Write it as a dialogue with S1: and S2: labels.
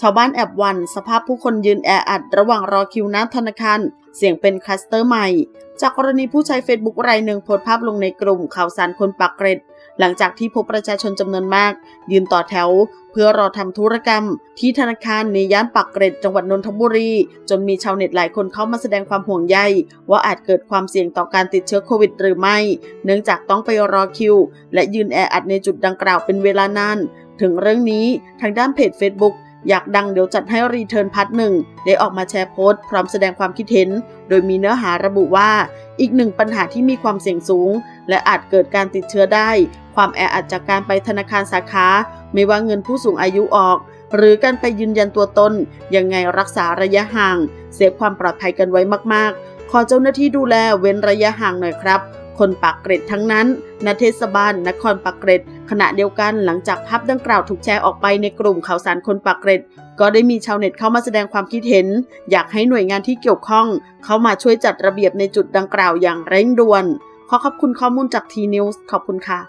S1: ชาวบ้านแอบวันสภาพผู้คนยืนแออัดระหว่างรอคิวน้าธนาคาร เสี่ยงเป็นคลัสเตอร์ใหม่ จากกรณีผู้ใช้เฟซบุ๊กรายหนึ่งโพสต์ภาพลงในกลุ่มข่าวสารคนปากเกร็ด หลังจากที่พบประชาชนจำนวนมาก ยืนต่อแถว เพื่อรอทำธุรกรรม ที่ธนาคารในย่านปากเกร็ดจังหวัดนนทบุรี จนมีชาวเน็ตหลายคนเข้ามาแสดงความห่วงใยว่าอาจเกิดความเสี่ยงต่อการติดเชื้อโควิด หรือไม่ เนื่องจากต้องไปรอคิว และยืนแออัดในจุดดังกล่าวเป็นเวลานานถึงเรื่องนี้ทางด้านเพจ Facebook อยากดังเดี๋ยวจัดให้รีเทิร์นพัทหนึ่งได้ออกมาแชร์โพสต์พร้อมแสดงความคิดเห็น โดยมีเนื้อหาระบุว่า อีกหนึ่งปัญหาที่มีความเสี่ยงสูง และอาจเกิดการติดเชื้อได้ ความแออัดจากการไปธนาคารสาขา ไม่ว่าเงินผู้สูงอายุออก หรือการไปยืนยันตัวตนยังไงรักษาระยะห่างเซฟความปลอดภัยกันไว้มากๆ ขอเจ้าหน้าที่ดูแลเว้นระยะห่างหน่อยครับ คนปากเกร็ดทั้งนั้นณเทศบาล นครปากเกร็ด ขณะเดียวกันหลังจากภาพดังกล่าวถูกแชร์ออกไปในกลุ่มข่าวสารคนปากเกร็ด ก็ได้มีชาวเน็ตเข้ามาแสดงความคิดเห็น อยากให้หน่วยงานที่เกี่ยวข้อง เข้ามาช่วยจัดระเบียบในจุดดังกล่าวอย่างเร่งด่วน ขอขอบคุณข้อมูลจากทีนิวส์ขอบคุณค่ะ